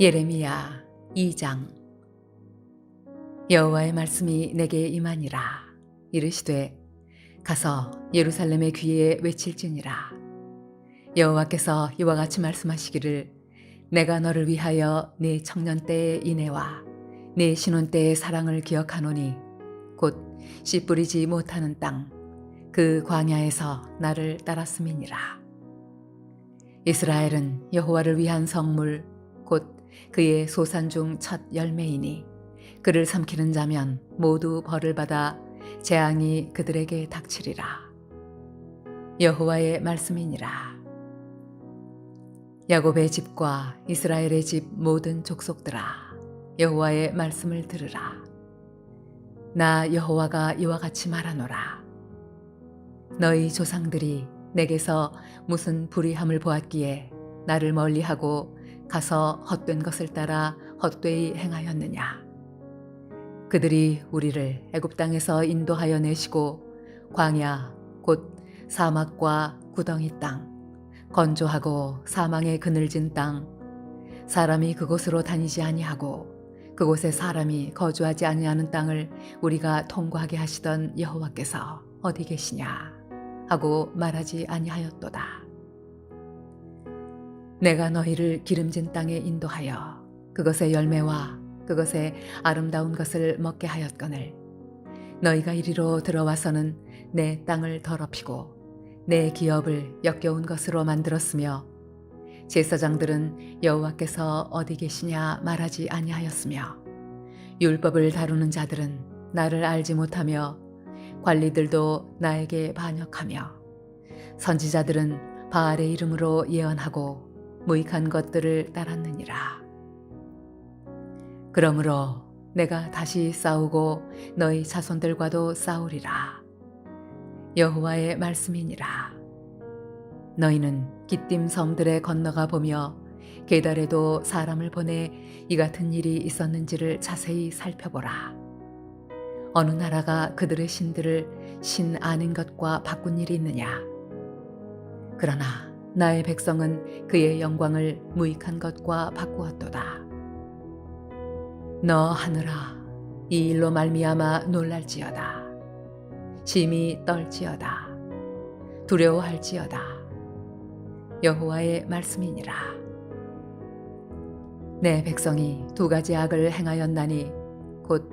예레미야 2장. 여호와의 말씀이 내게 임하니라. 이르시되 가서 예루살렘의 귀에 외칠지니라. 여호와께서 이와 같이 말씀하시기를 내가 너를 위하여 네 청년 때의 인애와 네 신혼 때의 사랑을 기억하노니 곧 씨 뿌리지 못하는 땅 그 광야에서 나를 따랐음이니라. 이스라엘은 여호와를 위한 성물 곧 그의 소산 중 첫 열매이니 그를 삼키는 자면 모두 벌을 받아 재앙이 그들에게 닥치리라. 여호와의 말씀이니라. 야곱의 집과 이스라엘의 집 모든 족속들아 여호와의 말씀을 들으라. 나 여호와가 이와 같이 말하노라. 너희 조상들이 내게서 무슨 불의함을 보았기에 나를 멀리하고 가서 헛된 것을 따라 헛되이 행하였느냐. 그들이 우리를 애굽 땅에서 인도하여 내시고 광야 곧 사막과 구덩이 땅 건조하고 사망의 그늘진 땅 사람이 그곳으로 다니지 아니하고 그곳에 사람이 거주하지 아니하는 땅을 우리가 통과하게 하시던 여호와께서 어디 계시냐 하고 말하지 아니하였도다. 내가 너희를 기름진 땅에 인도하여 그것의 열매와 그것의 아름다운 것을 먹게 하였거늘. 너희가 이리로 들어와서는 내 땅을 더럽히고 내 기업을 역겨운 것으로 만들었으며 제사장들은 여호와께서 어디 계시냐 말하지 아니하였으며 율법을 다루는 자들은 나를 알지 못하며 관리들도 나에게 반역하며 선지자들은 바알의 이름으로 예언하고 무익한 것들을 따랐느니라. 그러므로 내가 다시 싸우고 너희 자손들과도 싸우리라. 여호와의 말씀이니라. 너희는 기띔 성들에 건너가 보며 게달에도 사람을 보내 이 같은 일이 있었는지를 자세히 살펴보라. 어느 나라가 그들의 신들을 신 아닌 것과 바꾼 일이 있느냐? 그러나 나의 백성은 그의 영광을 무익한 것과 바꾸었도다. 너 하늘아, 이 일로 말미암아 놀랄지어다. 심히 떨지어다. 두려워할지어다. 여호와의 말씀이니라. 내 백성이 두 가지 악을 행하였나니 곧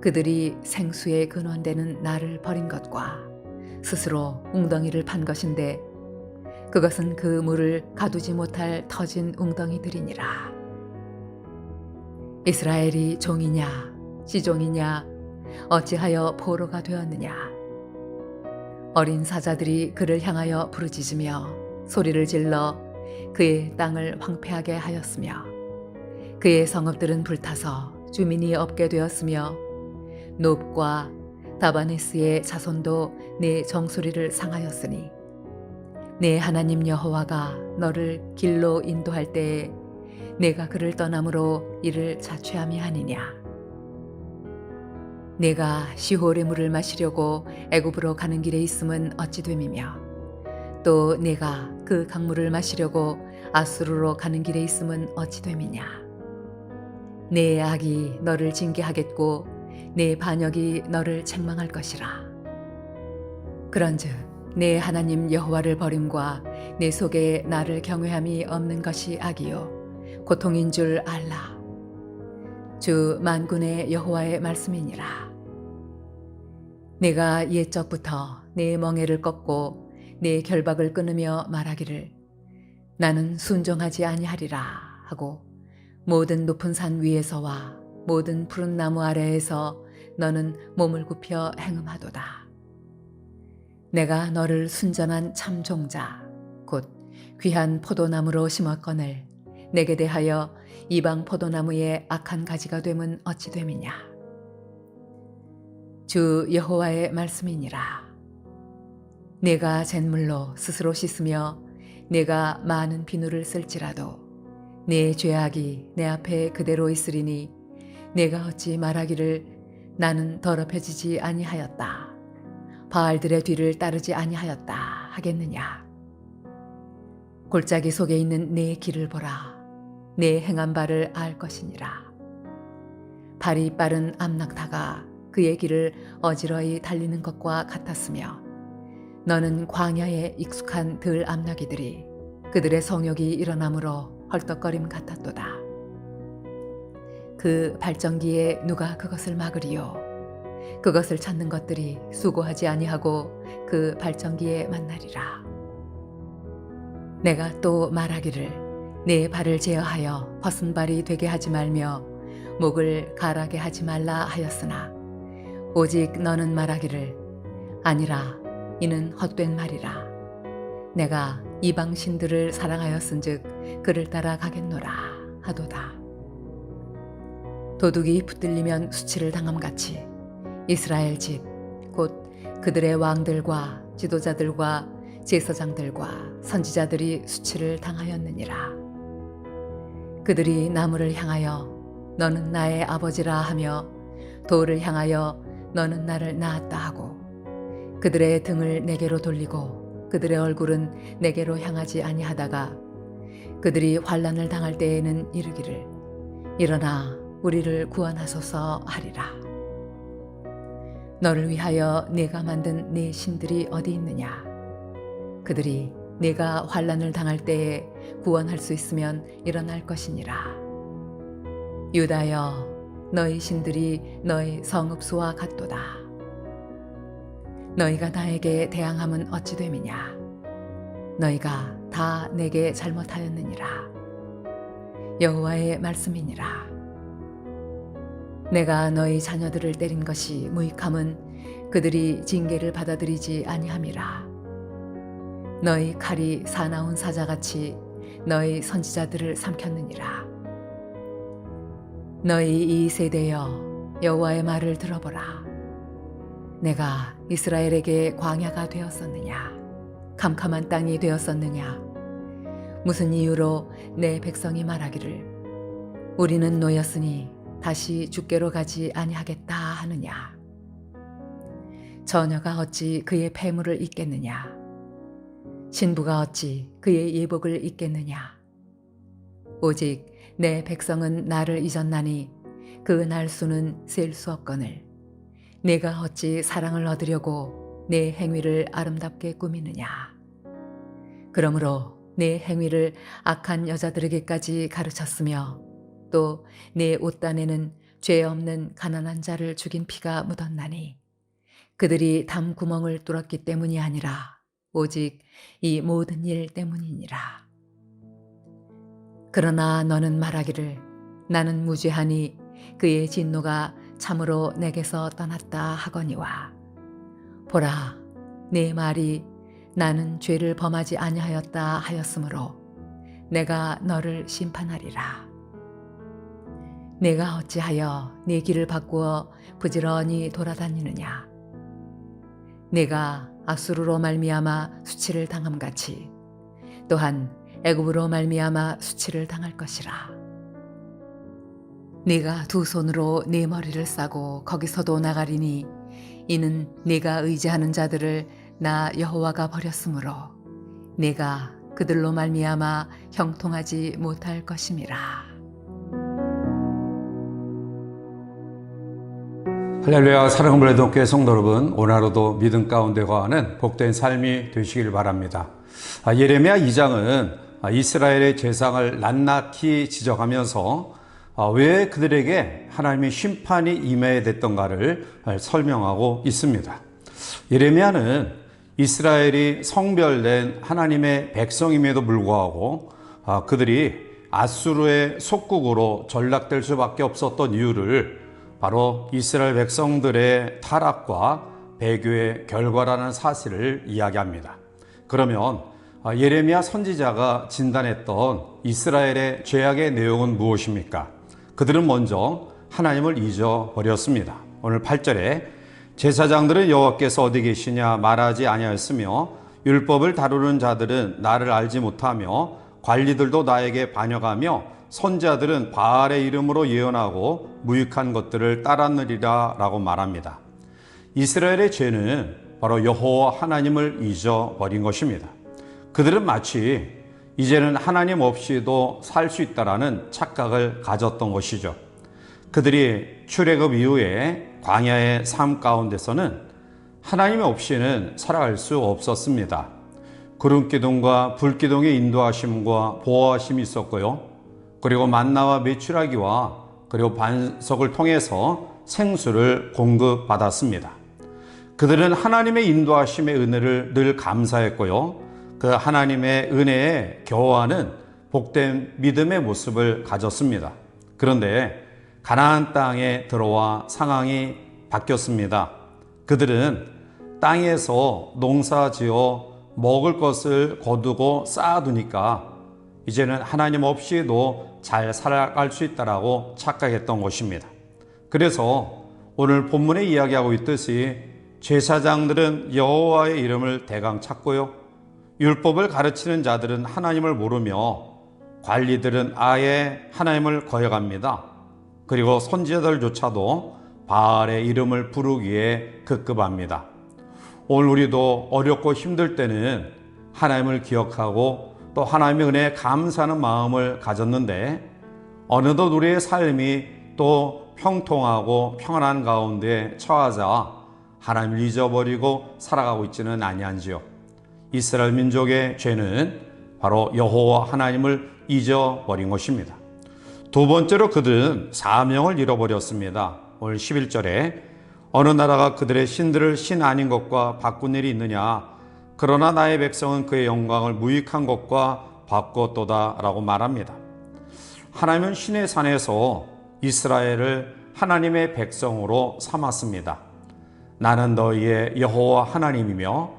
그들이 생수의 근원되는 나를 버린 것과 스스로 웅덩이를 판 것인데 그것은 그 물을 가두지 못할 터진 웅덩이들이니라. 이스라엘이 종이냐, 시종이냐, 어찌하여 포로가 되었느냐. 어린 사자들이 그를 향하여 부르짖으며 소리를 질러 그의 땅을 황폐하게 하였으며 그의 성읍들은 불타서 주민이 없게 되었으며 높과 다바네스의 자손도 내 정수리를 상하였으니 내 하나님 여호와가 너를 길로 인도할 때에 내가 그를 떠남으로 이를 자취함이 아니냐. 내가 시홀의 물을 마시려고 애굽으로 가는 길에 있음은 어찌 됨이며 또 내가 그 강물을 마시려고 아수르로 가는 길에 있음은 어찌 됨이냐. 내 악이 너를 징계하겠고 내 반역이 너를 책망할 것이라. 그런즉 내 하나님 여호와를 버림과 내 속에 나를 경외함이 없는 것이 악이요 고통인 줄 알라. 주 만군의 여호와의 말씀이니라. 내가 옛적부터 내 멍에를 꺾고 내 결박을 끊으며 말하기를 나는 순종하지 아니하리라 하고 모든 높은 산 위에서와 모든 푸른 나무 아래에서 너는 몸을 굽혀 행음하도다. 내가 너를 순전한 참종자 곧 귀한 포도나무로 심었거늘 내게 대하여 이방 포도나무의 악한 가지가 됨은 어찌 됨이냐? 주 여호와의 말씀이니라. 내가 잿물로 스스로 씻으며 내가 많은 비누를 쓸지라도 내 죄악이 내 앞에 그대로 있으리니 내가 어찌 말하기를 나는 더럽혀지지 아니하였다 바알들의 뒤를 따르지 아니하였다 하겠느냐 골짜기 속에 있는 내 길을 보라 내 행한 바를 알 것이니라. 발이 빠른 암낙타가 그의 길을 어지러이 달리는 것과 같았으며 너는 광야에 익숙한 들 암나기들이 그들의 성욕이 일어나므로 헐떡거림 같았도다. 그 발전기에 누가 그것을 막으리요? 그것을 찾는 것들이 수고하지 아니하고 그 발전기에 만나리라. 내가 또 말하기를 내 발을 제어하여 벗은 발이 되게 하지 말며 목을 가라게 하지 말라 하였으나 오직 너는 말하기를 아니라 이는 헛된 말이라 내가 이방 신들을 사랑하였은즉 그를 따라 가겠노라 하도다 도둑이 붙들리면 수치를 당함같이 이스라엘 집 곧 그들의 왕들과 지도자들과 제사장들과 선지자들이 수치를 당하였느니라. 그들이 나무를 향하여 너는 나의 아버지라 하며 돌을 향하여 너는 나를 낳았다 하고 그들의 등을 내게로 돌리고 그들의 얼굴은 내게로 향하지 아니하다가 그들이 환란을 당할 때에는 이르기를 일어나 우리를 구원하소서 하리라 너를 위하여 내가 만든 내 신들이 어디 있느냐? 그들이 내가 환란을 당할 때에 구원할 수 있으면 일어날 것이니라. 유다여 너희 신들이 너희 성읍수와 같도다. 너희가 나에게 대항함은 어찌 됨이냐? 너희가 다 내게 잘못하였느니라. 여호와의 말씀이니라 내가 너희 자녀들을 때린 것이 무익함은 그들이 징계를 받아들이지 아니함이라. 너희 칼이 사나운 사자같이 너희 선지자들을 삼켰느니라. 너희 이 세대여 여호와의 말을 들어보라. 내가 이스라엘에게 광야가 되었었느냐? 캄캄한 땅이 되었었느냐? 무슨 이유로 내 백성이 말하기를? 우리는 노였으니 다시 죽게로 가지 아니하겠다 하느냐? 처녀가 어찌 그의 폐물을 잊겠느냐? 신부가 어찌 그의 예복을 잊겠느냐? 오직 내 백성은 나를 잊었나니 그 날수는 셀 수 없거늘. 내가 어찌 사랑을 얻으려고 내 행위를 아름답게 꾸미느냐? 그러므로 내 행위를 악한 여자들에게까지 가르쳤으며 또 내 옷단에는 죄 없는 가난한 자를 죽인 피가 묻었나니 그들이 담 구멍을 뚫었기 때문이 아니라 오직 이 모든 일 때문이니라. 그러나 너는 말하기를 나는 무죄하니 그의 진노가 참으로 내게서 떠났다 하거니와 보라 내 말이 나는 죄를 범하지 아니하였다 하였으므로 내가 너를 심판하리라. 내가 어찌하여 네 길을 바꾸어 부지런히 돌아다니느냐 내가 아수르로 말미암아 수치를 당함 같이 또한 애굽으로 말미암아 수치를 당할 것이라 네가 두 손으로 네 머리를 싸고 거기서도 나가리니 이는 네가 의지하는 자들을 나 여호와가 버렸으므로 네가 그들로 말미암아 형통하지 못할 것임이라. 할렐루야 사랑하는 브레동교회 성도 여러분 오늘 하루도 믿음 가운데 거하는 복된 삶이 되시길 바랍니다. 아, 예레미야 2장은 아, 이스라엘의 재상을 낱낱이 지적하면서 아, 왜 그들에게 하나님의 심판이 임해야 됐던가를 설명하고 있습니다. 예레미야는 이스라엘이 성별된 하나님의 백성임에도 불구하고 그들이 아수르의 속국으로 전락될 수밖에 없었던 이유를 바로 이스라엘 백성들의 타락과 배교의 결과라는 사실을 이야기합니다. 그러면 아, 예레미야 선지자가 진단했던 이스라엘의 죄악의 내용은 무엇입니까? 그들은 먼저 하나님을 잊어버렸습니다. 오늘 8절에 제사장들은 여호와께서 어디 계시냐 말하지 아니하였으며 율법을 다루는 자들은 나를 알지 못하며 관리들도 나에게 반역하며 선자들은 바알의 이름으로 예언하고 무익한 것들을 따랐느리라 라고 말합니다. 이스라엘의 죄는 바로 여호와 하나님을 잊어버린 것입니다. 그들은 마치 이제는 하나님 없이도 살 수 있다라는 착각을 가졌던 것이죠. 그들이 출애굽 이후에 광야의 삶 가운데서는 하나님 없이는 살아갈 수 없었습니다. 구름 기둥과 불 기둥의 인도하심과 보호하심이 있었고요. 그리고 만나와 메추라기와 그리고 반석을 통해서 생수를 공급받았습니다. 그들은 하나님의 인도하심의 은혜를 늘 감사했고요. 그 하나님의 은혜에 겨워하는 복된 믿음의 모습을 가졌습니다. 그런데 가나안 땅에 들어와 상황이 바뀌었습니다. 그들은 땅에서 농사 지어 먹을 것을 거두고 쌓아두니까 이제는 하나님 없이도 잘 살아갈 수 있다라고 착각했던 것입니다. 그래서 오늘 본문에 이야기하고 있듯이 제사장들은 여호와의 이름을 대강 찾고요. 율법을 가르치는 자들은 하나님을 모르며 관리들은 아예 하나님을 거역합니다. 그리고 선지자들조차도 바알의 이름을 부르기에 급급합니다. 오늘 우리도 어렵고 힘들 때는 하나님을 기억하고 또 하나님의 은혜에 감사하는 마음을 가졌는데 어느덧 우리의 삶이 또 평통하고 평안한 가운데 처하자 하나님을 잊어버리고 살아가고 있지는 아니한지요. 이스라엘 민족의 죄는 바로 여호와 하나님을 잊어버린 것입니다. 두 번째로 그들은 사명을 잃어버렸습니다. 오늘 11절에 어느 나라가 그들의 신들을 신 아닌 것과 바꾼 일이 있느냐 그러나 나의 백성은 그의 영광을 무익한 것과 바꿨도다 라고 말합니다. 하나님은 신의 산에서 이스라엘을 하나님의 백성으로 삼았습니다. 나는 너희의 여호와 하나님이며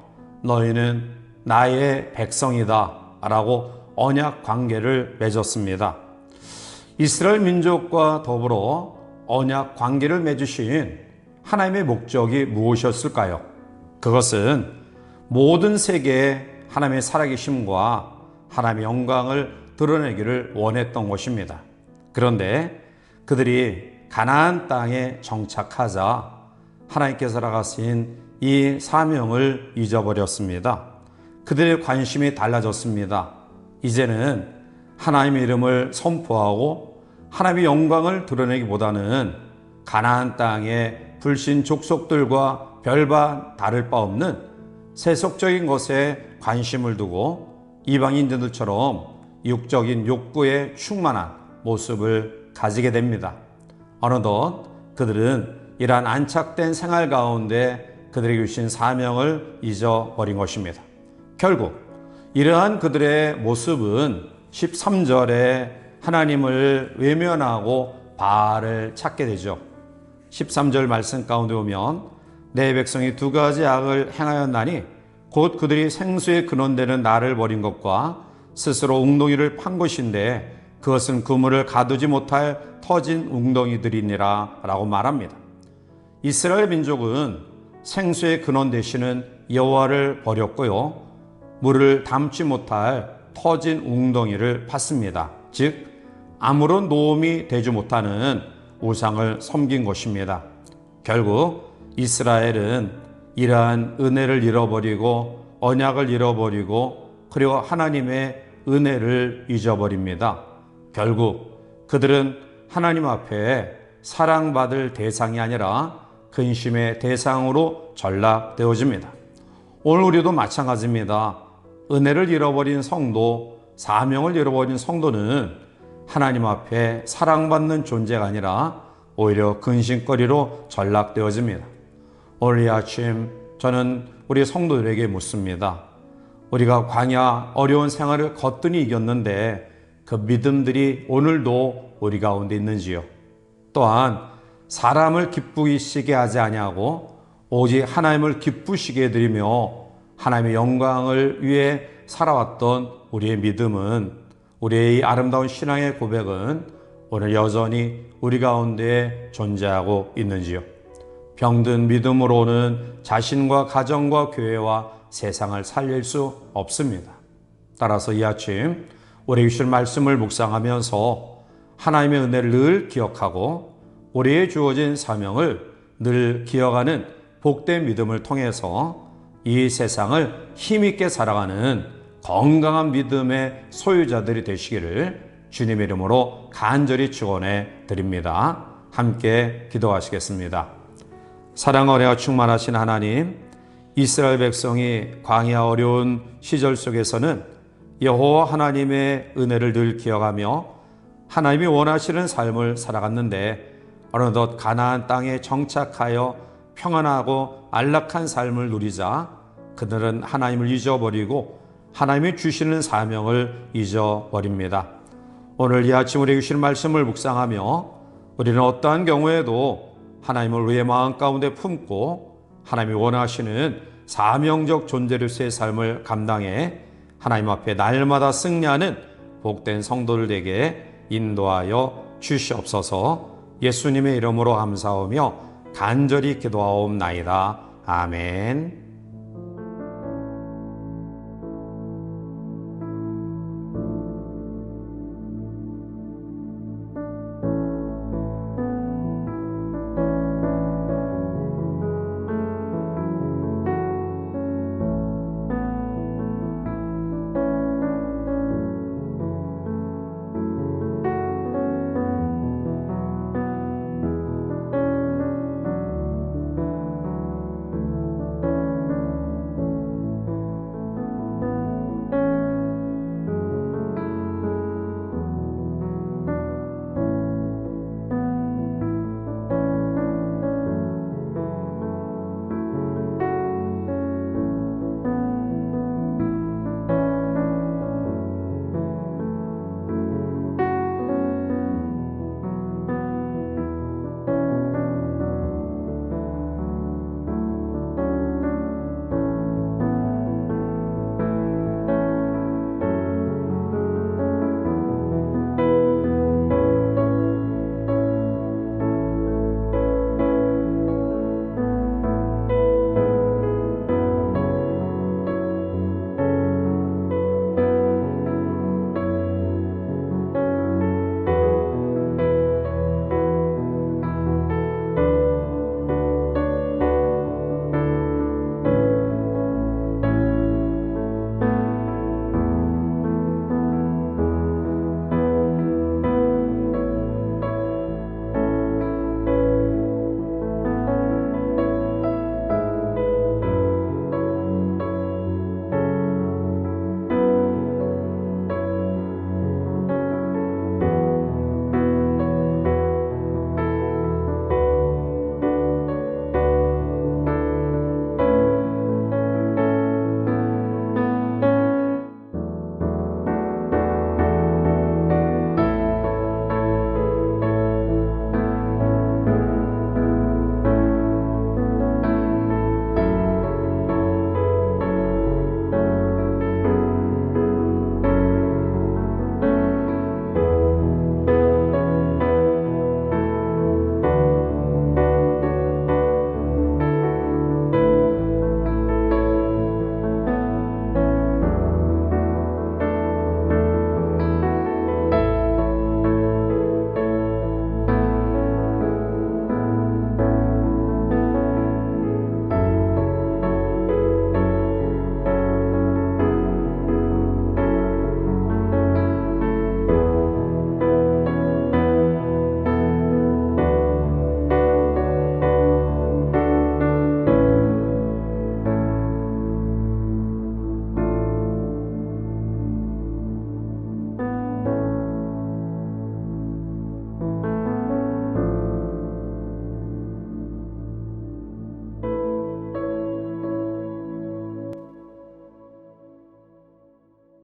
너희는 나의 백성이다 라고 언약 관계를 맺었습니다. 이스라엘 민족과 더불어 언약 관계를 맺으신 하나님의 목적이 무엇이었을까요? 그것은 모든 세계에 하나님의 살아계심과 하나님의 영광을 드러내기를 원했던 것입니다. 그런데 그들이 가나안 땅에 정착하자 하나님께서 나가신 이 사명을 잊어버렸습니다. 그들의 관심이 달라졌습니다. 이제는 하나님의 이름을 선포하고 하나님의 영광을 드러내기보다는 가나안 땅의 불신 족속들과 별반 다를 바 없는 세속적인 것에 관심을 두고 이방인들처럼 육적인 욕구에 충만한 모습을 가지게 됩니다. 어느덧 그들은 이러한 안착된 생활 가운데 그들에게 주신 사명을 잊어버린 것입니다. 결국 이러한 그들의 모습은 13절에 하나님을 외면하고 바알을 찾게 되죠. 13절 말씀 가운데 보면 내 백성이 두 가지 악을 행하였나니 곧 그들이 생수의 근원되는 나를 버린 것과 스스로 웅덩이를 판 것인데 그것은 그물을 가두지 못할 터진 웅덩이들이니라 라고 말합니다. 이스라엘 민족은 생수의 근원 되시는 여호와를 버렸고요. 물을 담지 못할 터진 웅덩이를 팠습니다. 즉 아무런 도움이 되지 못하는 우상을 섬긴 것입니다. 결국 이스라엘은 이러한 은혜를 잃어버리고 언약을 잃어버리고 그리고 하나님의 은혜를 잊어버립니다. 결국 그들은 하나님 앞에 사랑받을 대상이 아니라 근심의 대상으로 전락되어집니다. 오늘 우리도 마찬가지입니다. 은혜를 잃어버린 성도, 사명을 잃어버린 성도는 하나님 앞에 사랑받는 존재가 아니라 오히려 근심거리로 전락되어집니다. 오늘 이 아침 저는 우리 성도들에게 묻습니다. 우리가 광야 어려운 생활을 거뜬히 이겼는데 그 믿음들이 오늘도 우리 가운데 있는지요? 또한 사람을 기쁘시게 하지 아니하고 오직 하나님을 기쁘시게 해드리며 하나님의 영광을 위해 살아왔던 우리의 믿음은 우리의 이 아름다운 신앙의 고백은 오늘 여전히 우리 가운데 존재하고 있는지요? 병든 믿음으로는 자신과 가정과 교회와 세상을 살릴 수 없습니다. 따라서 이 아침 우리 주실 말씀을 묵상하면서 하나님의 은혜를 늘 기억하고 우리의 주어진 사명을 늘 기억하는 복된 믿음을 통해서 이 세상을 힘있게 살아가는 건강한 믿음의 소유자들이 되시기를 주님의 이름으로 간절히 축원해 드립니다. 함께 기도하시겠습니다. 사랑 어레와 충만하신 하나님, 이스라엘 백성이 광야 어려운 시절 속에서는 여호와 하나님의 은혜를 늘 기억하며 하나님이 원하시는 삶을 살아갔는데 어느덧 가나안 땅에 정착하여 평안하고 안락한 삶을 누리자 그들은 하나님을 잊어버리고 하나님이 주시는 사명을 잊어버립니다. 오늘 이 아침 우리에게 주신 말씀을 묵상하며 우리는 어떠한 경우에도 하나님을 우리의 마음 가운데 품고 하나님이 원하시는 사명적 존재로서의 삶을 감당해 하나님 앞에 날마다 승리하는 복된 성도들 되게 인도하여 주시옵소서 예수님의 이름으로 감사하며 간절히 기도하옵나이다. 아멘.